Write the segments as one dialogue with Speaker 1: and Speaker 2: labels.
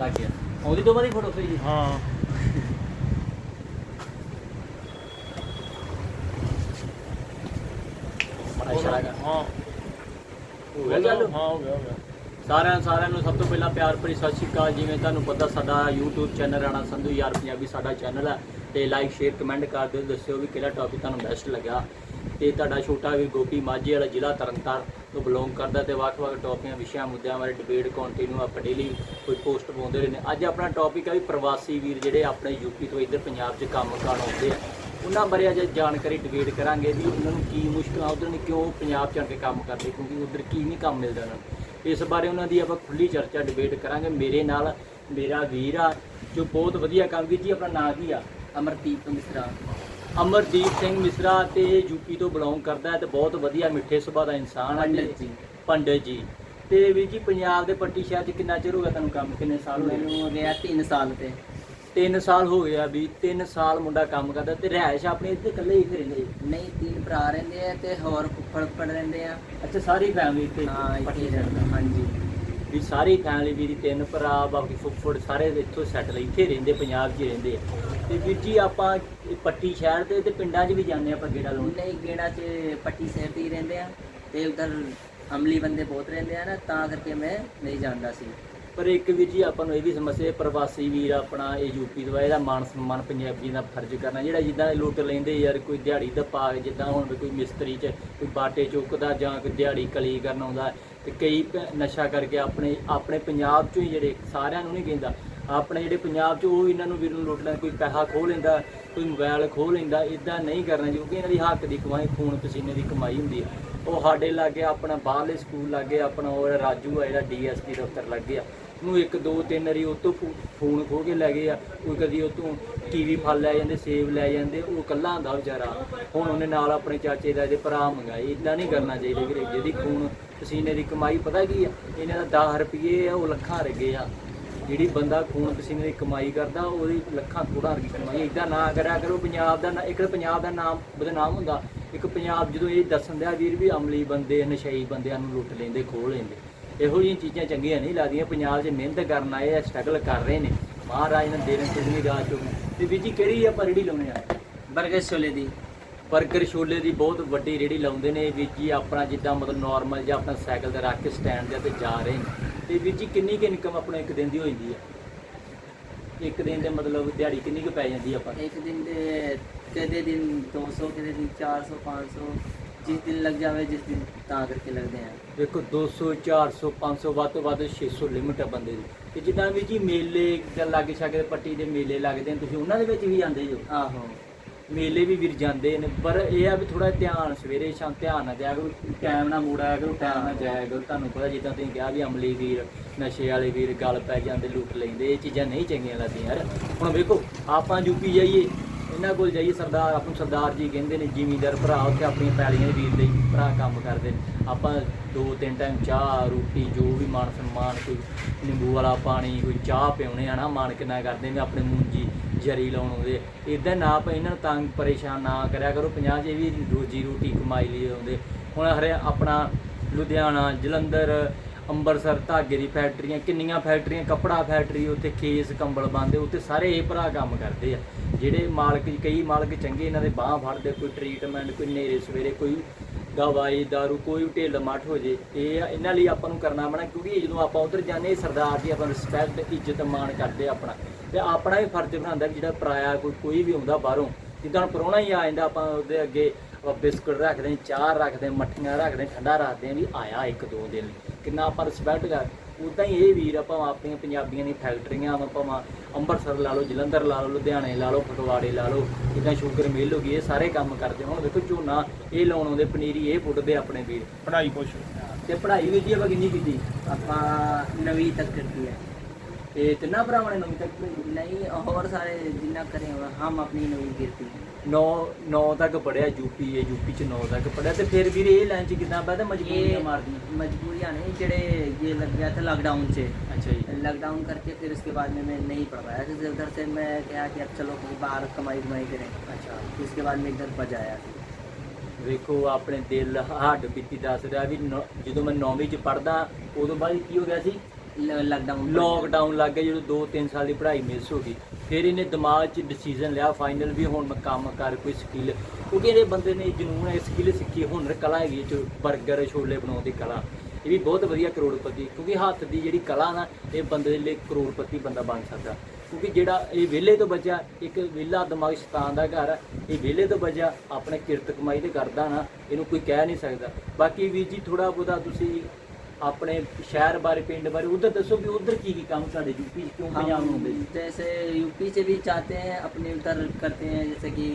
Speaker 1: ਲੱਗ ਗਿਆ। ਤੋਂ ਬਾਅਦ ਹੀ ਫੋਟੋ ਖਿੱਚੀ
Speaker 2: ਹਾਂ।
Speaker 1: ਬੜਾ ਇਸ਼ਾਰਾ ਕਰ
Speaker 2: ਹਾਂ।
Speaker 1: ਹੋ ਗਿਆ ਚੱਲ।
Speaker 2: ਹਾਂ ਹੋ ਗਿਆ ਹੋ ਗਿਆ।
Speaker 1: ਸਾਰਿਆਂ ਸਾਰਿਆਂ ਨੂੰ ਸਭ ਤੋਂ ਪਹਿਲਾਂ ਪਿਆਰ ਭਰੀ ਸਤਿ ਸ਼੍ਰੀ ਅਕਾਲ। ਜਿਵੇਂ ਤੁਹਾਨੂੰ ਪਤਾ ਸਾਡਾ YouTube ਚੈਨਲ ਰਾਣਾ ਸੰਧੂ ਯਾਰ ਪੰਜਾਬੀ ਸਾਡਾ ਚੈਨਲ ਹੈ ਤੇ ਲਾਈਕ ਸ਼ੇਅਰ ਕਮੈਂਟ ਕਰ ਦਿਓ। ਦੱਸਿਓ ਵੀ ਕਿਹੜਾ ਟੌਪਿਕ ਤੁਹਾਨੂੰ ਬੈਸਟ ਲੱਗਾ ਤੇ ਤੁਹਾਡਾ ਛੋਟਾ ਵੀਰ ਗੋਪੀ ਮਾਝੇ ਵਾਲਾ ਜ਼ਿਲ੍ਹਾ ਤਰਨਤਾਰਨ ਤੋਂ ਬਿਲੋਂਗ ਕਰਦਾ ਤੇ ਵੱਖ-ਵੱਖ ਟੌਪਿਕਾਂ ਵਿਸ਼ਿਆਂ, ਮੁੱਦਿਆਂ ਬਾਰੇ ਡਿਬੇਟ ਕੰਟੀਨਿਊ ਆਪਾਂ ਡੇਲੀ ਕੋਈ ਪੋਸਟ ਪਾਉਂਦੇ ਰਹਿੰਦੇ ਅੱਜ ਆਪਣਾ ਟੌਪਿਕ ਹੈ ਵੀ ਪ੍ਰਵਾਸੀ ਵੀਰ ਜਿਹੜੇ ਆਪਣੇ ਯੂਪੀ ਤੋਂ ਇੱਧਰ ਪੰਜਾਬ 'ਚ ਕੰਮ ਕਰਨ ਆਉਂਦੇ ਆ, ਉਹਨਾਂ ਬਾਰੇ ਅੱਜ ਜਾਣਕਾਰੀ ਡਿਬੇਟ ਕਰਾਂਗੇ ਵੀ ਉਹਨਾਂ ਨੂੰ ਕੀ ਮੁਸ਼ਕਲਾਂ, ਉਧਰ ਨੇ ਕਿਉਂ ਪੰਜਾਬ 'ਚ ਆ ਕੇ ਕੰਮ ਕਰਦੇ, ਕਿਉਂਕਿ ਉਧਰ ਕੀ ਨਹੀਂ ਕੰਮ ਮਿਲਦਾ ਉਹਨਾਂ ਨੂੰ। ਇਸ ਬਾਰੇ ਉਹਨਾਂ ਦੀ ਆਪਾਂ ਖੁੱਲੀ ਚਰਚਾ ਡਿਬੇਟ ਕਰਾਂਗੇ। ਮੇਰੇ ਨਾਲ ਮੇਰਾ ਵੀਰ ਆ, ਜੋ ਬਹੁਤ ਵਧੀਆ ਕੰਮ, ਵੀਰ ਜੀ ਆਪਣਾ ਨਾਂ ਕੀ ਆ?
Speaker 3: ਅਮਰਦੀਪ ਮਿਸਰਾ।
Speaker 1: ਅਮਰਦੀਪ ਸਿੰਘ ਮਿਸਰਾ ਤੇ ਯੂਪੀ ਤੋਂ ਬਿਲੋਂਗ ਕਰਦਾ ਹੈ ਤੇ ਬਹੁਤ ਵਧੀਆ ਮਿੱਠੇ ਸੁਭਾਅ ਦਾ ਇਨਸਾਨ ਹੈ
Speaker 3: ਪੰਡਿਤ ਜੀ।
Speaker 1: ਪੰਡਿਤ ਜੀ। ਤੇ ਵੀਰ ਜੀ ਪੰਜਾਬ ਦੇ ਪੱਟੀ ਸ਼ਹਿਰ 'ਚ ਕਿੰਨਾ ਚਿਰ ਹੋ ਗਿਆ ਤੁਹਾਨੂੰ ਕੰਮ ਕਿੰਨੇ ਸਾਲ ਹੋਏ
Speaker 3: ਮੈਨੂੰ ਹੋ ਗਿਆ 3 ਸਾਲ ਤੇ।
Speaker 1: ਤਿੰਨ ਸਾਲ ਹੋ ਗਿਆ ਵੀ ਤਿੰਨ ਸਾਲ ਮੁੰਡਾ ਕੰਮ ਕਰਦਾ ਤੇ ਰਹਿائش ਆਪਣੀ ਇੱਥੇ ਇਕੱਲੇ ਹੀ ਰਹਿੰਦੇ
Speaker 3: ਨਹੀਂ ਤਿੰਨ ਭਰਾ ਰਹਿੰਦੇ ਆ ਤੇ ਹੋਰ ਫੁੱਫੜ ਫੜ ਰਹਿੰਦੇ ਆ।
Speaker 1: ਅੱਛਾ ਸਾਰੀ ਫੈਮਿਲੀ ਇੱਥੇ
Speaker 3: ਹਾਂ ਇੱਥੇ ਰਹਿੰਦਾ ਹਾਂਜੀ।
Speaker 1: ਵੀ ਸਾਰੀ ਫੈਮਿਲੀ ਵੀ ਤਿੰਨ ਭਰਾ ਬਾਕੀ ਫੁੱਫੜ ਸਾਰੇ ਇੱਥੋਂ ਸੈਟਲ ਇੱਥੇ ਰਹਿੰਦੇ ਪੰਜਾਬ 'ਚ ਰਹਿੰਦੇ ਆ। ਤੇ ਵੀਰ ਜੀ ਆਪਾਂ ਪੱਟੀ ਸ਼ਹਿਰ ਦੇ ਤੇ ਪਿੰਡਾਂ 'ਚ ਵੀ ਜਾਂਦੇ ਆਪਾਂ ਗੇੜਾ ਲਾਉਣ?
Speaker 3: ਨਹੀਂ ਗੇੜਾ ਚ ਪੱਟੀ ਸ਼ਹਿਰ ਤੇ ਹੀ ਰਹਿੰਦੇ ਆ ਤੇ ਉਧਰ ਅਮਲੀ ਬੰਦੇ ਬਹੁਤ ਰਹਿੰਦੇ ਆ ਨਾ ਤਾਂ ਕਰਕੇ ਮੈਂ ਨਹੀਂ ਜਾਂਦਾ ਸੀ।
Speaker 1: ਪਰ ਇੱਕ ਵੀਰ ਜੀ ਆਪਾਂ ਨੂੰ ਇਹ ਵੀ ਸਮੱਸਿਆ ਹੈ, ਪ੍ਰਵਾਸੀ ਵੀਰ ਆਪਣਾ ਇਹ ਯੂਪੀ ਤੋਂ ਆ, ਇਹਦਾ ਮਾਨ ਸਨਮਾਨ ਪੰਜਾਬੀ ਦਾ ਫਰਜ਼ ਕਰਨਾ ਜਿਹੜਾ ਜਿੱਦਾਂ ਲੁੱਟ ਲੈਂਦੇ ਯਾਰ ਕੋਈ ਦਿਹਾੜੀ ਦਾ ਪਾ ਕੇ ਜਿੱਦਾਂ ਹੁਣ ਵੀ ਕੋਈ ਮਿਸਤਰੀ 'ਚ ਕੋਈ ਬਾਟੇ ਚੁੱਕਦਾ ਜਾਂ ਕੋਈ ਦਿਹਾੜੀ ਕਲੀ ਕਰਨ ਆਉਂਦਾ ਤੇ ਕਈ ਪ- ਨਸ਼ਾ ਕਰਕੇ ਆਪਣੇ ਆਪਣੇ ਪੰਜਾਬ 'ਚੋਂ ਹੀ ਜਿਹੜੇ ਸਾਰਿਆਂ ਨੂੰ ਨਹੀਂ ਕਹਿੰਦਾ ਆਪਣੇ ਜਿਹੜੇ ਪੰਜਾਬ 'ਚ, ਉਹ ਇਹਨਾਂ ਨੂੰ ਵੀਰ ਨੂੰ ਲੁੱਟ ਲੈਂਦਾ ਕੋਈ ਪੈਸਾ ਖੋਹ ਲੈਂਦਾ, ਕੋਈ ਮੋਬਾਈਲ ਖੋਹ ਲੈਂਦਾ ਇਦਾਂ ਨਹੀਂ ਕਰਨਾ ਕਿਉਂਕਿ ਇਹਨਾਂ ਦੀ ਹੱਕ ਦੀ ਕਮਾਈ, ਖੂਨ ਪਸੀਨੇ ਦੀ ਕਮਾਈ ਹੁੰਦੀ ਹੈ ਉਹ ਸਾਡੇ ਲਾਗੇ ਆਪਣਾ ਬਾਹਰਲੇ ਸਕੂਲ ਲਾਗੇ, ਆਪਣਾ ਉਹ ਰਾਜੂ ਆ, ਜਿਹੜਾ ਡੀਐਸਪੀ ਦਫ਼ਤਰ ਲੱਗੇ ਆ, ਉਹਨੂੰ ਇੱਕ, ਦੋ, ਤਿੰਨ ਵਾਰੀ ਉਹ ਤੋਂ ਫੋ- ਫੋਨ ਖੋ ਕੇ ਲੈ ਗਏ ਆ, ਕੋਈ ਕਦੀ ਉਹ ਤੋਂ ਟੀਵੀ ਫਲ ਲੈ ਜਾਂਦੇ, ਸੇਬ ਲੈ ਜਾਂਦੇ, ਉਹ ਇਕੱਲਾ ਹੁੰਦਾ ਵਿਚਾਰਾ। ਹੁਣ ਉਹਨੇ ਨਾਲ ਆਪਣੇ ਚਾਚੇ ਦਾ ਇਹਦੇ ਭਰਾ ਮੰਗਾਏ ਇਦਾਂ ਨਹੀਂ ਕਰਨਾ ਚਾਹੀਦਾ ਵੀਰੇ, ਜਿਹਦੀ ਖੂਨ ਪਸੀਨੇ ਦੀ ਕਮਾਈ ਪਤਾ ਕੀ ਆ, ਇਹਨਾਂ ਦਾ 10 ਰੁਪਏ ਆ, ਉਹ ਲੱਖਾਂ ਰਗੇ ਆ। ਜਿਹੜੀ ਬੰਦਾ ਖੂਨ ਪਸੀਨੇ ਦੀ ਕਮਾਈ ਕਰਦਾ ਉਹਦੀ ਲੱਖਾਂ ਕਰੋੜਾਂ ਰੁਪਏ ਕਮਾਈ ਇਦਾਂ ਨਾ ਕਰਿਆ ਕਰੋ ਪੰਜਾਬ ਦਾ ਇੱਕ ਤਾਂ ਪੰਜਾਬ ਦਾ ਨਾਮ ਬਦਨਾਮ ਹੁੰਦਾ। ਇੱਕ ਪੰਜਾਬ ਜਦੋਂ ਇਹ ਦੱਸਣ ਦਿਆ ਵੀਰ ਵੀ ਅਮਲੀ ਬੰਦੇ ਨਸ਼ਈ ਬੰਦਿਆਂ ਨੂੰ ਲੁੱਟ ਲੈਂਦੇ ਖੋਹ ਲੈਂਦੇ। ਇਹੋ ਜਿਹੀਆਂ ਚੀਜ਼ਾਂ ਚੰਗੀਆਂ ਨਹੀਂ ਲੱਗਦੀਆਂ ਪੰਜਾਬ 'ਚ ਮਿਹਨਤ ਕਰਨ ਆਏ ਆ ਸਟਰਗਲ ਕਰ ਰਹੇ ਨੇ। ਮਹਾਰਾਜ ਨੇ ਦੇਣ ਕਿੰਨੀ ਰਾਹ ਚੋਂ ਤੇ ਵੀਰ ਜੀ ਕਿਹੜੀ ਆਪਾਂ ਰੇੜੀ ਲਾਉਣੇ ਆ?
Speaker 3: ਬਰਗਰ ਛੋਲੇ ਦੀ।
Speaker 1: 버ਗਰ ਛੋਲੇ ਦੀ ਬਹੁਤ ਵੱਡੀ ਰੇੜੀ ਲਾਉਂਦੇ ਨੇ। ਵੀਰ ਜੀ ਆਪਣਾ ਜਿੱਦਾਂ ਮਤਲਬ ਨਾਰਮਲ ਜਾਂ ਆਪਣਾ ਸਾਈਕਲ ਤੇ ਰੱਖ ਕੇ ਸਟੈਂਡ ਦੇ ਉੱਤੇ ਜਾ ਰਹੇ ਨੇ। ਤੇ ਵੀਰ ਜੀ ਕਿੰਨੀ ਕੁ ਇਨਕਮ ਆਪਣਾ ਇੱਕ ਦਿਨ ਦੀ ਹੋ ਜਾਂਦੀ ਹੈ ਇੱਕ ਦਿਨ ਦੇ ਮਤਲਬ ਦਿਹਾੜੀ ਕਿੰਨੀ ਕੁ ਪੈ ਜਾਂਦੀ ਆ ਆਪਾਂ?
Speaker 3: ਇੱਕ ਦਿਨ ਦੇ ਕਦੇ ਦਿਨ 200 ਕਦੇ ਦਿਨ 400 500 ਜਿਸ ਦਿਨ ਲੱਗ ਜਾਵੇ ਜਿਸ ਦਿਨ ਤਾਂ ਕਰਕੇ ਲੱਗਦੇ ਆ।
Speaker 1: ਦੇਖੋ 200 400 500 ਵੱਧ ਤੋਂ ਵੱਧ 600 ਲਿਮਟ ਹੈ ਬੰਦੇ ਦੀ। ਤੇ ਜਿੱਦਾਂ ਵੀ ਜੀ ਮੇਲੇ ਜਾਂ ਲਾਗੇ ਛਾਗੇ ਪੱਟੀ ਦੇ ਮੇਲੇ ਲੱਗਦੇ ਨੇ ਤੁਸੀਂ ਉਹਨਾਂ ਦੇ ਵਿੱਚ ਵੀ ਆਉਂਦੇ ਜੋ?
Speaker 3: ਆਹੋ।
Speaker 1: ਮੇਲੇ ਵੀ ਵੀਰ ਜਾਂਦੇ ਨੇ, ਪਰ ਇਹ ਆ ਵੀ ਥੋੜਾ ਧਿਆਨ, ਸਵੇਰੇ ਸ਼ਾਮ ਧਿਆਨ ਨਾਲ ਜਾਇਆ ਕਰੋ ਟਾਈਮ ਨਾਲ ਮੋੜਾਇਆ ਕਰੋ ਟਾਈਮ ਨਾਲ ਜਾਇਆ ਕਰੋ। ਤੁਹਾਨੂੰ ਪਤਾ ਜਿੱਦਾਂ ਤੁਸੀਂ ਕਿਹਾ ਵੀ ਅਮਲੀ ਵੀਰ, ਨਸ਼ੇ ਵਾਲੇ ਵੀਰ ਗੱਲ ਪੈ ਜਾਂਦੇ, ਲੁੱਟ ਲੈਂਦੇ, ਇਹ ਚੀਜ਼ਾਂ ਨਹੀਂ ਚੰਗੀਆਂ ਲੱਗਦੀਆਂ ਯਾਰ। ਹੁਣ ਵੇਖੋ, ਆਪਾਂ ਯੂਪੀ ਜਾਈਏ, ਇਹਨਾਂ ਕੋਲ ਜਾਈਏ, ਸਰਦਾਰ, ਆਪਾਂ ਸਰਦਾਰ ਜੀ ਕਹਿੰਦੇ ਨੇ, ਜ਼ਿਮੀਂਦਾਰ ਭਰਾ ਉੱਥੇ ਆਪਣੀਆਂ ਪੈਲੀਆਂ ਦੇ ਵੀਰ ਦੇ ਭਰਾ ਕੰਮ ਕਰਦੇ ਨੇ। ਆਪਾਂ ਦੋ ਤਿੰਨ ਟਾਈਮ ਚਾਹ, ਰੋਟੀ, ਜੋ ਵੀ ਮਾਨ ਸਨਮਾਨ ਕੋਈ ਨਿੰਬੂ ਵਾਲਾ ਪਾਣੀ, ਕੋਈ ਚਾਹ ਪਿਉਣੇ ਆ ਨਾ ਮਾਨ ਕਿੰਨਾ ਕਰਦੇ ਨੇ ਆਪਣੇ ਮੂੰਜੀ। ਜਰੀ ਲਾਉਣ ਆਉਂਦੇ। ਇਦਾਂ ਨਾ ਆਪਾਂ ਇਹਨਾਂ ਨੂੰ ਤੰਗ ਪਰੇਸ਼ਾਨ ਨਾ ਕਰਿਆ ਕਰੋ। ਪੰਜਾਬ 'ਚ ਇਹ ਵੀ ਰੋਜੀ ਰੋਟੀ ਕਮਾਈ ਲਈ ਆਉਂਦੇ। ਹੁਣ ਹਰੇ ਆਪਣਾ ਲੁਧਿਆਣਾ ਜਲੰਧਰ ਅੰਮ੍ਰਿਤਸਰ ਧਾਗੇ ਦੀ ਫੈਕਟਰੀਆਂ ਕਿੰਨੀਆਂ ਫੈਕਟਰੀਆਂ ਕੱਪੜਾ ਫੈਕਟਰੀ ਉੱਥੇ ਖੇਸ ਕੰਬਲ ਬੰਦੇ ਉੱਥੇ ਸਾਰੇ ਇਹ ਭਰਾ ਕੰਮ ਕਰਦੇ ਆ। ਜਿਹੜੇ ਮਾਲਕ ਕਈ ਮਾਲਕ ਚੰਗੇ ਇਹਨਾਂ ਦੇ ਬਾਹ ਫੜਦੇ ਕੋਈ ਟ੍ਰੀਟਮੈਂਟ ਕੋਈ ਨੇਰੇ ਸਵੇਰੇ ਕੋਈ ਦਵਾਈ ਦਾਰੂ ਕੋਈ ਵੀ ਢਿੱਲ ਮੱਠ ਹੋ ਜੇ ਇਹ ਆ, ਇਹਨਾਂ ਲਈ ਆਪਾਂ ਨੂੰ ਕਰਨਾ ਪੈਣਾ ਕਿਉਂਕਿ ਜਦੋਂ ਆਪਾਂ ਉਧਰ ਜਾਂਦੇ ਸਰਦਾਰ ਜੀ ਆਪਾਂ ਰਿਸਪੈਕਟ ਇੱਜ਼ਤ ਮਾਣ ਕਰਦੇ ਆਪਣਾ। ਤੇ ਆਪਣਾ ਵੀ ਫਰਜ਼ ਬਣਾਉਂਦਾ ਵੀ ਜਿਹੜਾ ਪਰਾਇਆ ਕੋਈ ਕੋਈ ਵੀ ਆਉਂਦਾ ਬਾਹਰੋਂ ਜਿੱਦਾਂ ਹੁਣ ਪ੍ਰਾਹੁਣਾ ਹੀ ਆ ਜਾਂਦਾ ਆਪਾਂ ਉਹਦੇ ਅੱਗੇ ਆਪਾਂ ਬਿਸਕੁਟ ਰੱਖਦੇ ਹਾਂ ਚਾਹ ਰੱਖਦੇ ਹਾਂ ਮੱਠੀਆਂ ਰੱਖਦੇ ਹਾਂ ਠੰਡਾ ਰੱਖਦੇ ਹਾਂ ਵੀ ਆਇਆ ਇੱਕ ਦੋ ਦਿਨ। ਕਿੰਨਾ ਆਪਾਂ ਰਿਸਪੈਕਟ ਕਰ ਉਦਾਂ ਹੀ ਇਹ ਵੀਰ ਆਪਾਂ ਆਪਣੀਆਂ ਪੰਜਾਬੀਆਂ ਦੀਆਂ ਫੈਕਟਰੀਆਂ ਵਾ ਭਾਵੇਂ ਅੰਮ੍ਰਿਤਸਰ ਲਾ ਲਓ ਜਲੰਧਰ ਲਾ ਲਓ ਲੁਧਿਆਣੇ ਲਾ ਲਓ ਫਗਵਾੜੇ ਲਾ ਲਓ ਜਿੱਦਾਂ ਸ਼ੂਗਰ ਮਿਲ ਹੋ ਗਈ ਇਹ ਸਾਰੇ ਕੰਮ ਕਰਦੇ ਹੁਣ। ਵੇਖੋ ਝੋਨਾ ਇਹ ਲਾਉਣ ਆਉਂਦੇ ਪਨੀਰੀ ਇਹ ਪੁੱਟਦੇ ਆਪਣੇ ਵੀਰ।
Speaker 2: ਪੜ੍ਹਾਈ ਕੁਛ
Speaker 1: ਤੇ ਪੜ੍ਹਾਈ ਵੀ ਜੀ ਆਪਾਂ ਕਿੰਨੀ ਕੀਤੀ?
Speaker 3: ਆਪਾਂ ਨਵੀਂ ਤੱਕ ਕਰਤੀ ਹੈ।
Speaker 1: ਤੇ ਤਿੰਨਾਂ ਭਰਾਵਾਂ ਨੇ ਨਵੀਂ ਤੱਕ ਪੜ੍ਹਾਈ
Speaker 3: ਨਹੀਂ ਹੋਰ ਸਾਰੇ ਜਿੰਨਾ ਕਰੇ ਹੋਏ, ਹਮ ਆਪਣੀ ਨਵੀਂ ਕੀਤੀ
Speaker 1: ਨੌ ਨੌ ਤੱਕ ਪੜਿਆ ਯੂਪੀ ਇਹ ਯੂਪੀ ਚ 9 ਤੱਕ ਪੜਿਆ ਤੇ ਫਿਰ ਵੀਰ ਇਹ ਲਾਈਨ ਚ ਕਿਦਾਂ ਪਤਾ ਮਜਬੂਰੀਆਂ
Speaker 3: ये
Speaker 1: ਮਾਰਦੀਆਂ
Speaker 3: मजबूरियाँ नहीं जड़े ये लग गया था लॉकडाउन से
Speaker 1: ਅੱਛਾ ਜੀ
Speaker 3: लॉकडाउन करके फिर उसके बाद में मैं नहीं पढ़ पाया फिर उधर से मैं क्या कि अब चलो कहीं बाहर कमाई कमाई करें
Speaker 1: ਅੱਛਾ
Speaker 3: फिर उसके बाद में इधर बच आया
Speaker 1: ਵੇਖੋ ਆਪਣੇ ਦਿਲ ਹੱਡ ਬੀਤੀ ਦੱਸ ਰਿਹਾ ਵੀ ਨੌ- ਜਦੋਂ ਮੈਂ 9ਵੀਂ ਚ ਪੜਦਾ ਉਦੋਂ ਬਾਅਦ ਕੀ ਹੋ ਗਿਆ ਸੀ
Speaker 3: ਲਾਕਡਾਊਨ
Speaker 1: ਲਾਕਡਾਊਨ ਲੱਗ ਗਿਆ ਜਦੋਂ 2-3 ਸਾਲ ਦੀ ਪੜ੍ਹਾਈ ਮਿਸ ਹੋ ਗਈ। ਫਿਰ ਇਹਨੇ ਦਿਮਾਗ 'ਚ ਡਿਸੀਜਨ ਲਿਆ ਫਾਈਨਲ ਵੀ ਹੁਣ ਮੈਂ ਕੰਮ ਕਰ, ਕੋਈ ਸਕਿੱਲ ਕਿਉਂਕਿ ਇਹਦੇ ਬੰਦੇ ਨੇ ਜਨੂਨ ਹੈ ਸਕਿੱਲ ਸਿੱਖੀ ਹੁਨਰ ਕਲਾ ਹੈਗੀ ਚ ਬਰਗਰ, ਛੋਲੇ ਬਣਾਉਣ ਦੀ ਕਲਾ। ਇਹ ਵੀ ਬਹੁਤ ਵਧੀਆ ਕਰੋੜਪਤੀ, ਕਿਉਂਕਿ ਹੱਥ ਦੀ ਜਿਹੜੀ ਕਲਾ ਨਾ, ਇਹ ਬੰਦੇ ਦੇ ਲਈ ਕਰੋੜਪਤੀ ਬੰਦਾ ਬਣ ਸਕਦਾ। ਕਿਉਂਕਿ ਜਿਹੜਾ ਇਹ ਵਿਹਲੇ ਤੋਂ ਬਚਿਆ, ਇੱਕ ਵਿਹਲਾ ਦਿਮਾਗ ਸ਼ੈਤਾਨ ਦਾ ਘਰ ਇਹ ਵਿਹਲੇ ਤੋਂ ਬਚਿਆ, ਆਪਣੇ ਕਿਰਤ ਕਮਾਈ ਤੇ ਕਰਦਾ ਨਾ, ਇਹਨੂੰ ਕੋਈ ਕਹਿ ਨਹੀਂ ਸਕਦਾ। ਬਾਕੀ ਵੀ ਜੀ ਥੋੜਾ ਬੋਦਾ ਤੁਸੀਂ ਆਪਣੇ ਸ਼ਹਿਰ ਬਾਰੇ ਪਿੰਡ ਬਾਰੇ ਉਧਰ ਦੱਸੋ ਵੀ ਉਧਰ ਕੀ ਕੀ ਕੰਮ ਸਾਡੇ ਯੂਪੀ 'ਚ ਕਿਉਂ ਪੰਜਾਬ ਨੂੰ ਹੁੰਦੇ
Speaker 3: हम जैसे यूपी से भी चाहते हैं अपने उधर करते हैं जैसे कि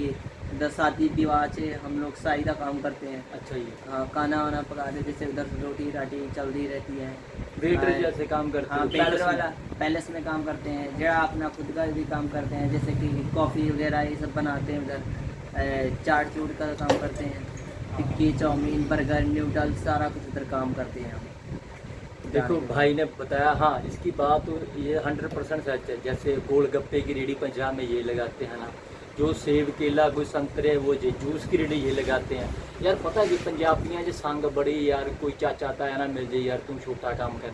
Speaker 3: इधर शादी विवाह से हम लोग साई का काम करते हैं
Speaker 1: अच्छा जी
Speaker 3: हाँ, खाना वाना पकाते जैसे उधर रोटी राटी चलती रहती है
Speaker 1: वेटर
Speaker 3: हाँ,
Speaker 1: जैसे काम करते
Speaker 3: हाँ
Speaker 1: हो,
Speaker 3: वेटर
Speaker 1: पैलेस में।
Speaker 3: वाला पैलेस में काम करते हैं जरा अपना खुद का भी काम करते हैं जैसे कि कॉफ़ी वगैरह ये सब बनाते हैं उधर अ, चाट चूट का काम करते हैं टिक्की चाउमीन बर्गर नूडल्स सारा कुछ उधर काम करते हैं हम
Speaker 1: देखो भाई ने बताया हाँ इसकी बात तो ये हंड्रेड परसेंट सच है जैसे गोलगप्पे की रेडी पंजाब में ये लगाते हैं ना जो सेब केला कोई संतरे वो ये जूस की रेडी ये लगाते हैं यार पता है कि पंजाबियां जो संग बड़ी यार कोई ਚਾਚਾ ਤਾਇਆ ਨਾ ਮਿਲ ਜੇ ਯਾਰ ਤੂੰ ਛੋਟਾ ਕੰਮ ਕਰ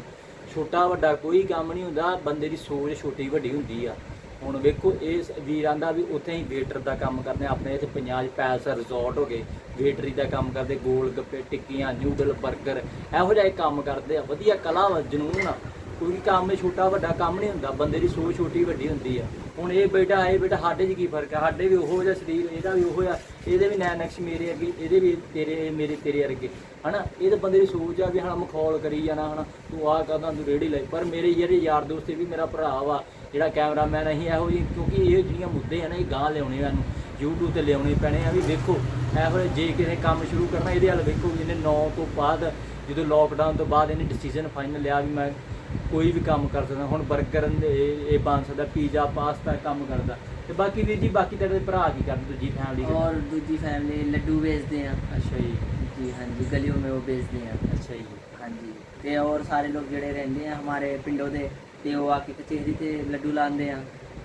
Speaker 1: ਛੋਟਾ ਵੱਡਾ ਕੋਈ ਕੰਮ ਨਹੀਂ ਹੁੰਦਾ ਬੰਦੇ ਦੀ ਸੋਚ ਛੋਟੀ ਵੱਡੀ ਹੁੰਦੀ ਆ ਹੁਣ ਵੇਖੋ, ਇਹ ਵੀਰ ਦਾ ਵੀ ਉੱਥੇ ਹੀ ਵੇਟਰ ਦਾ ਕੰਮ ਕਰਦੇ ਆ। ਆਪਣੇ ਇੱਥੇ ਪੰਜਾਬ 'ਚ ਪੈਲਸ ਰਿਜ਼ੋਰਟ ਹੋ ਗਏ। ਵੇਟਰੀ ਦਾ ਕੰਮ ਕਰਦੇ, ਗੋਲ ਗੱਪੇ, ਟਿੱਕੀਆਂ ਨਿਊਡਲ 버ਗਰ ਇਹੋ ਜਿਹੇ ਕੰਮ ਕਰਦੇ ਆ। ਵਧੀਆ ਕਲਾ ਵਾ, ਜਨੂਨ ਆ। ਕੋਈ ਕੰਮ ਛੋਟਾ ਵੱਡਾ ਕੰਮ ਨਹੀਂ ਹੁੰਦਾ, ਬੰਦੇ ਦੀ ਸੋਚ ਛੋਟੀ ਵੱਡੀ ਹੁੰਦੀ ਆ। ਹੁਣ ਇਹ ਬੇਟਾ ਇਹ ਬੇਟਾ ਸਾਡੇ 'ਚ ਕੀ ਫ਼ਰਕ ਆ? ਸਾਡੇ ਵੀ ਉਹੋ ਜਿਹਾ ਸਰੀਰ, ਇਹਦਾ ਵੀ ਉਹੋ ਆ, ਇਹਦੇ ਵੀ ਨੈਣ ਮੇਰੇ ਅੱਗੇ, ਇਹਦੇ ਵੀ ਤੇਰੇ, ਮੇਰੇ ਤੇਰੇ ਵਰਗੇ। ਹਨਾ? ਇਹ ਤਾਂ ਬੰਦੇ ਦੀ ਸੋਚ ਆ ਵੀ ਹਾਂ, ਮਖੌਲ ਕਰੀ ਜਾਣਾ, ਹਨਾ? ਤੂੰ ਆਹ ਕਰਦਾ, ਤੂੰ ਰੇੜੀ ਲਾਈ। ਪਰ ਮੇਰੇ ਜਿਹੜੇ ਯਾਰ ਦੋਸਤ ਇਹ ਵੀ ਮੇਰਾ ਭਰਾ ਵਾ, ਜਿਹੜਾ ਕੈਮਰਾਮੈਨ, ਅਸੀਂ ਇਹੋ ਜਿਹੀ, ਕਿਉਂਕਿ ਇਹ ਜਿਹੜੀਆਂ ਮੁੱਦੇ ਆ ਨਾ, ਇਹ ਗਾਂ ਲਿਆਉਣੇ ਆ ਨੂੰ YouTube ਤੇ ਲਿਆਉਣੇ ਪੈਣੇ ਆ ਵੀ ਵੇਖੋ ਇਹੋ ਜਿਹੇ ਜੇ ਕਿਸੇ ਕੰਮ ਸ਼ੁਰੂ ਕਰਨਾ, ਇਹਦੇ ਵੱਲ ਵੇਖੋ ਵੀ ਇਹਨੇ 9 ਤੋਂ ਬਾਅਦ, ਜਦੋਂ ਲੋਕਡਾਊਨ ਤੋਂ ਬਾਅਦ ਇਹਨੇ ਡਿਸੀਜਨ ਫਾਈਨਲ ਲਿਆ ਵੀ ਮੈਂ ਕੋਈ ਵੀ ਕੰਮ ਕਰ ਸਕਦਾ। ਹੁਣ 버ਗਰ ਇਹ ਬਣ ਸਕਦਾ ਪੀਜ਼ਾ ਪਾਸਤਾ ਕੰਮ ਕਰਦਾ। ਤੇ ਬਾਕੀ ਵੀਰ ਜੀ ਬਾਕੀ ਤੇਰੇ ਭਰਾ ਕੀ ਕਰਦੇ ਦੂਜੀ ਫੈਮਿਲੀ
Speaker 3: ਔਰ ਦੂਜੀ ਫੈਮਿਲੀ ਲੱਡੂ ਵੇਚਦੇ ਆ।
Speaker 1: ਅੱਛਾ ਜੀ।
Speaker 3: ਜੀ ਹਾਂਜੀ ਗਲੀਆਂ ਮੇ ਉਹ ਵੇਚਦੇ ਆ।
Speaker 1: ਅੱਛਾ ਜੀ।
Speaker 3: ਹਾਂਜੀ। ਤੇ ਔਰ ਸਾਰੇ ਲੋਕ ਜਿਹੜੇ ਰਹਿੰਦੇ ਆ ਹਮਾਰੇ ਪਿੰਡੋਂ ਦੇ ਤੇ ਉਹ ਆ ਕੇ ਕਚੇਰੀ ਤੇ ਲੱਡੂ ਲਾਉਂਦੇ ਆ।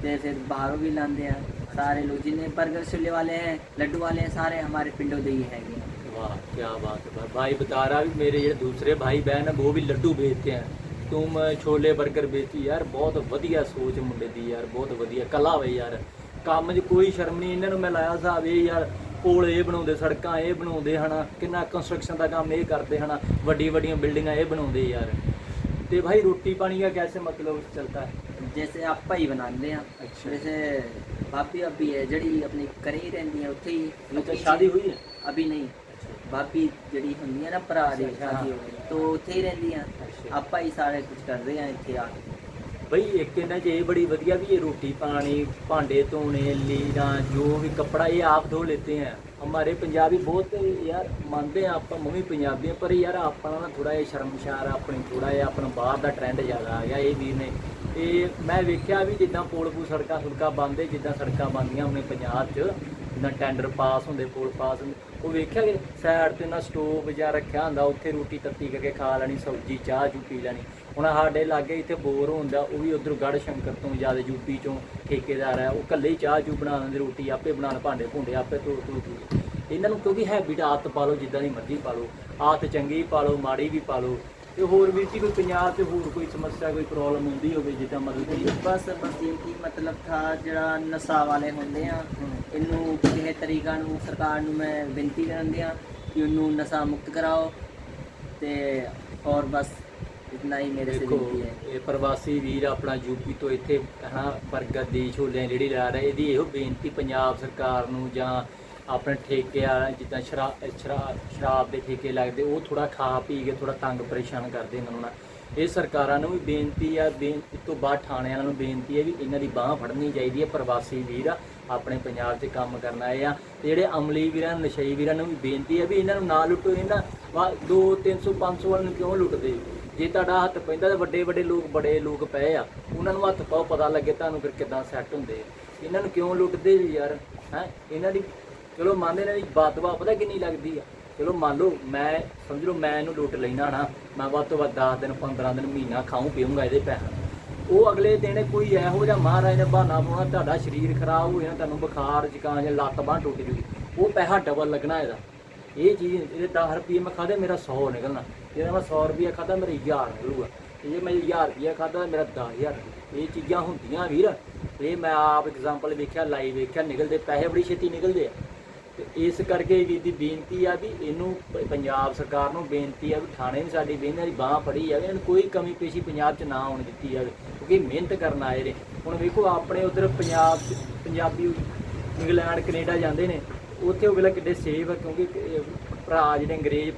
Speaker 3: ਤੇ ਫਿਰ ਬਾਹਰੋਂ ਵੀ ਲਾਉਂਦੇ ਆ। ਸਾਰੇ ਲੋਕ ਜਿੰਨੇ ਬਰਗਰ ਛੁੱਲੇ ਵਾਲੇ ਹੈ ਲੱਡੂ ਵਾਲੇ ਹੈ ਸਾਰੇ ਹਮਾਰੇ ਪਿੰਡੋਂ ਦੇ ਹੀ ਹੈਗੇ
Speaker 1: ਵਾਹ ਕੀ ਬਾਤ ਹੈ। ਭਾਈ ਬਤਾ ਵੀ ਮੇਰੇ ਜਿਹੜੇ ਦੂਸਰੇ ਭਾਈ ਬਹਿਨ ਉਹ ਵੀ ਲੱਡੂ ਵੇਚਦੇ ਆ। बेचते हैं तुम छोले बर्गर बेचती यार बहुत ਵਧੀਆ ਸੋਚ ਮੁੰਡੇ ਦੀ ਯਾਰ ਬਹੁਤ ਵਧੀਆ ਕਲਾ ਵੇ ਯਾਰ ਕੰਮ 'ਚ ਕੋਈ ਸ਼ਰਮ ਨਹੀਂ ਇਹਨਾਂ ਨੂੰ ਮੈਂ ਲਾਇਆ ਹਿਸਾਬ ਇਹ ਯਾਰ ਪੁਲ ਇਹ ਬਣਾਉਂਦੇ ਸੜਕਾਂ ਇਹ ਬਣਾਉਂਦੇ ਹਨਾ ਕਿੰਨਾ ਕੰਸਟਰਕਸ਼ਨ ਦਾ ਕੰਮ ਇਹ ਕਰਦੇ ਹਨਾ ਵੱਡੀ ਵੱਡੀਆਂ ਬਿਲਡਿੰਗਾਂ ਇਹ ਬਣਾਉਂਦੇ ਯਾਰ ਤੇ ਭਾਈ ਰੋਟੀ ਪਾਣੀ ਦਾ कैसे मतलब चलता है
Speaker 3: ਜੈਸੇ ਆਪਾਂ ਹੀ ਬਣਾਉਂਦੇ ਆ
Speaker 1: ਅੱਛਾ।
Speaker 3: ਜੈਸੇ ਭਾਬੀ ਅੱਬੀ ਹੈ ਜਿਹੜੀ ਆਪਣੀ ਘਰੇ ਹੀ ਰਹਿੰਦੀ ਹੈ ਉੱਥੇ ਹੀ
Speaker 1: अच्छा शादी हुई है
Speaker 3: ਅਭੀ ਨਹੀਂ ਭਾਬੀ ਜਿਹੜੀ ਹੁੰਦੀ ਹੈ ਨਾ ਭਰਾ ਦੀ
Speaker 1: ਅੱਛਾ,
Speaker 3: ਸ਼ਾਦੀ ਹੋ ਗਈ ਤੋਂ ਉੱਥੇ ਹੀ ਰਹਿੰਦੀ ਆ ਆਪਾਂ ਹੀ ਸਾਰੇ ਕੁਝ ਕਰਦੇ ਆ ਇੱਥੇ ਆ ਕੇ।
Speaker 1: ਬਈ ਇੱਕ ਇਹਨਾਂ 'ਚ ਇਹ ਬੜੀ ਵਧੀਆ ਵੀ ਇਹ ਰੋਟੀ ਪਾਣੀ ਭਾਂਡੇ ਧੋਣੇ ਲੀਰਾਂ ਜੋ ਵੀ ਕੱਪੜਾ ਇਹ ਆਪ ਧੋ ਲੈਤੇ ਹੈ ਹਮਾਰੇ ਪੰਜਾਬੀ ਬਹੁਤ ਯਾਰ ਮੰਨਦੇ ਆ ਆਪਾਂ ਮੰਮੀ ਪੰਜਾਬੀ ਆ, ਪਰ ਯਾਰ ਆਪਣਾ ਨਾ ਥੋੜਾ ਜਿਹਾ ਸ਼ਰਮਸ਼ਾਰ ਆ, ਆਪਣੀ ਥੋੜਾ ਜਿਹਾ ਆਪਣਾ ਬਾਹਰ ਦਾ ਟ੍ਰੈਂਡ ਜ਼ਿਆਦਾ ਆ ਗਿਆ ਇਹ ਵੀਰ ਨੇ। ਇਹ ਮੈਂ ਵੇਖਿਆ ਵੀ ਜਿੱਦਾਂ ਪੁਲ ਪੂ ਸੜਕਾਂ ਸੁੜਕਾਂ ਬੰਦੇ ਜਿੱਦਾਂ ਸੜਕਾਂ ਬਣਦੀਆਂ ਆਪਣੇ ਪੰਜਾਬ 'ਚ ਜਿੱਦਾਂ ਟੈਂਡਰ ਪਾਸ ਹੁੰਦੇ ਪੁਲ ਪਾਸ ਹੁੰਦੇ, ਉਹ ਵੇਖਿਆ ਕਿ ਸਾਈਡ ਤੇ ਨਾ ਸਟੋਵ ਜਾਂ ਰੱਖਿਆ ਹੁੰਦਾ, ਉੱਥੇ ਰੋਟੀ ਤੱਤੀ ਕਰਕੇ ਖਾ ਲੈਣੀ, ਸਬਜ਼ੀ, ਚਾਹ ਚੂ ਪੀ ਲੈਣੀ। ਹੁਣ ਸਾਡੇ ਲਾਗੇ ਇੱਥੇ ਬੋਰ ਹੁੰਦਾ ਉਹ ਵੀ ਉਧਰ ਗੜ ਸ਼ੰਕਰ ਤੋਂ ਜ਼ਿਆਦਾ ਯੂਪੀ ਚੋਂ ਠੇਕੇਦਾਰ ਹੈ, ਉਹ ਇਕੱਲੇ ਹੀ ਚਾਹ ਚੂ ਬਣਾ ਦਿੰਦੇ, ਰੋਟੀ ਆਪੇ ਬਣਾਉਣ, ਭਾਂਡੇ ਭੁੰਡੇ ਆਪੇ ਧੋ ਧੋ ਕੇ। ਇਹਨਾਂ ਨੂੰ ਕਿਉਂਕਿ ਹੈਬਿਟ ਆਦਤ ਪਾ ਲਓ, ਜਿੱਦਾਂ ਦੀ ਮਰਜ਼ੀ ਪਾ ਲਓ। ਆਦਤ ਚੰਗੀ ਪਾ ਲਓ, ਮਾੜੀ ਵੀ ਪਾ ਲਓ। ਤੇ ਹੋਰ ਵੀਰ ਜੀ ਕੋਈ ਪੰਜਾਬ 'ਚ ਹੋਰ ਕੋਈ ਸਮੱਸਿਆ ਕੋਈ ਪ੍ਰੋਬਲਮ ਹੁੰਦੀ ਹੋਵੇ ਜਿੱਦਾਂ ਮਤਲਬ ਕਿ?
Speaker 3: ਬਸ ਬਸ ਇਹ ਕੀ ਮਤਲਬ ਥਾ ਜਿਹੜਾ ਨਸ਼ਾ ਵਾਲੇ ਹੁੰਦੇ ਆ ਇਹਨੂੰ ਕਿਸੇ ਤਰੀਕਾ ਨੂੰ ਸਰਕਾਰ ਨੂੰ ਮੈਂ ਬੇਨਤੀ ਕਰਦੀ ਆ ਕਿ ਉਹਨੂੰ ਨਸ਼ਾ ਮੁਕਤ ਕਰਾਓ ਤੇ ਔਰ ਬਸ ਇਤਨਾ ਹੀ ਮੇਰੇ ਸੇ
Speaker 1: ਦੇਖੋ
Speaker 3: ਬੇਨਤੀ ਹੈ।
Speaker 1: ਇਹ ਪ੍ਰਵਾਸੀ ਵੀਰ ਆਪਣਾ ਯੂਪੀ ਤੋਂ ਇੱਥੇ ਹਨਾ ਬਰਗਰ ਦੀ ਛੋਲਿਆਂ ਜਿਹੜੀ ਲਾ ਰਿਹਾ ਇਹਦੀ ਇਹੋ ਬੇਨਤੀ ਪੰਜਾਬ ਸਰਕਾਰ ਨੂੰ ਜਾਂ ਆਪਣੇ ਠੇਕੇ ਵਾਲਾ ਜਿੱਦਾਂ ਸ਼ਰਾਬ ਸ਼ਰਾਬ ਸ਼ਰਾਬ ਦੇ ਠੇਕੇ ਲੱਗਦੇ, ਉਹ ਥੋੜਾ ਖਾ ਪੀ ਕੇ ਥੋੜਾ ਤੰਗ ਪਰੇਸ਼ਾਨ ਕਰਦੇ ਇਹਨਾਂ ਨੂੰ ਨਾ। ਇਹ ਸਰਕਾਰਾਂ ਨੂੰ ਵੀ ਬੇਨਤੀ ਆ ਬੇਨਤੀ ਤੋਂ ਬਾਅਦ ਥਾਣਿਆਂ ਨੂੰ ਬੇਨਤੀ ਹੈ ਵੀ ਇਹਨਾਂ ਦੀ ਬਾਹ ਫੜਨੀ ਚਾਹੀਦੀ ਹੈ ਪ੍ਰਵਾਸੀ ਵੀਰ ਆਪਣੇ ਪੰਜਾਬ 'ਚ ਕੰਮ ਕਰਨ ਆਏ ਆ। ਤੇ ਜਿਹੜੇ ਅਮਲੀ ਵੀਰਾਂ, ਨਸ਼ਈ ਵੀਰਾਂ ਨੂੰ ਵੀ ਬੇਨਤੀ ਹੈ ਵੀ ਇਹਨਾਂ ਨੂੰ ਨਾ ਲੁੱਟੋ ਇਹਨਾਂ 2 300 500 ਵਾਲਿਆਂ ਨੂੰ ਕਿਉਂ ਲੁੱਟਦੇ? ਜੇ ਤੁਹਾਡਾ ਹੱਥ ਪੈਂਦਾ ਤਾਂ ਵੱਡੇ ਵੱਡੇ ਲੋਕ, ਬੜੇ ਲੋਕ ਪਏ ਆ, ਉਹਨਾਂ ਨੂੰ ਹੱਥ ਪਾਓ, ਪਤਾ ਲੱਗੇ ਤੁਹਾਨੂੰ ਫਿਰ ਕਿਦਾਂ ਸੈੱਟ ਹੁੰਦੇ ਆ। ਇਹਨਾਂ ਨੂੰ ਕਿਉਂ ਲੁੱਟਦੇ ਜੀ ਯਾਰ? ਹੈ? ਇਹਨਾਂ ਦੀ ਚਲੋ ਮੰਨਦੇ ਨੇ ਵੀ ਬਾਤਵਾ ਪਤਾ ਕਿੰਨੀ ਲੱਗਦੀ ਆ। ਚਲੋ ਮੰਨ ਲਓ, ਮੈਂ ਸਮਝ ਲਓ, ਮੈਂ ਇਹਨੂੰ ਲੁੱਟ ਲੈਣਾ ਨਾ ਮੈਂ ਵੱਧ ਤੋਂ ਵੱਧ 10 ਦਿਨ 15 ਦਿਨ, ਮਹੀਨਾ ਖਾਉਂ ਪੀਊਂਗਾ ਇਹਦੇ ਪੈਸਾ। ਉਹ ਅਗਲੇ ਦਿਨ ਕੋਈ ਇਹੋ ਜਿਹਾ ਮਹਾਰਾਜ ਨੇ ਬਹਾਨਾ ਪਾਉਣਾ, ਤੁਹਾਡਾ ਸਰੀਰ ਖਰਾਬ ਹੋ ਜਾਣਾ, ਤੁਹਾਨੂੰ ਬੁਖਾਰ, ਜ਼ੁਕਾਮ ਜਾਂ ਲੱਤ ਬਾਂਹ ਟੁੱਟ ਜੂਗੀ। ਉਹ ਪੈਸਾ ਡਬਲ ਲੱਗਣਾ ਇਹਦਾ। ਇਹ ਚੀਜ਼, ਇਹਦੇ 10 ਰੁਪਏ ਮੈਂ ਖਾਦੇ ਮੇਰਾ 100 ਨਿਕਲਣਾ। ਜੇ ਮੈਂ 100 ਰੁਪਏ ਖਾਦਾ ਮੇਰਾ 1000 ਨਿਕਲੂਗਾ। ਤੇ ਜੇ ਮੈਂ 1000 ਰੁਪਇਆ ਖਾਦਾ ਮੇਰਾ 10000 ਇਹ ਚੀਜ਼ਾਂ ਹੁੰਦੀਆਂ ਵੀਰ। ਇਹ ਮੈਂ ਆਪ ਐਗਜ਼ਾਮਪਲ ਵੇਖਿਆ ਲਾਈਵ ਵੇਖਿਆ, ਨਿਕਲਦੇ ਪੈਸੇ ਬੜੀ ਛੇਤੀ ਨਿਕਲਦੇ ਆ। ਤੇ ਇਸ ਕਰਕੇ ਵੀ ਦੀ ਬੇਨਤੀ ਆ ਵੀ ਇਹਨੂੰ ਪ- ਪੰਜਾਬ ਸਰਕਾਰ ਨੂੰ ਬੇਨਤੀ ਆ ਵੀ ਥਾਣੇ ਵੀ ਸਾਡੀ ਬੇਨਤੀ ਦੀ ਬਾਹ ਫੜੀ ਜਾਵੇ, ਇਹਨੂੰ ਕੋਈ ਕਮੀ ਪੇਸ਼ੀ ਪੰਜਾਬ 'ਚ ਨਾ ਆਉਣ ਦਿੱਤੀ ਜਾਵੇ, ਕਿਉਂਕਿ ਮਿਹਨਤ ਕਰਨ ਆਏ ਨੇ। ਹੁਣ ਵੇਖੋ ਆਪਣੇ ਉਧਰ ਪੰਜਾਬ 'ਚ, ਪੰਜਾਬੀ ਇੰਗਲੈਂਡ, ਕੈਨੇਡਾ ਜਾਂਦੇ ਨੇ, ਉੱਥੇ ਉਹ ਵੇਲੇ ਕਿੱਡੇ ਸੇਫ ਆ ਕਿਉਂਕਿ ਭਰਾ ਜਿਹੜੇ ਅੰਗਰੇਜ਼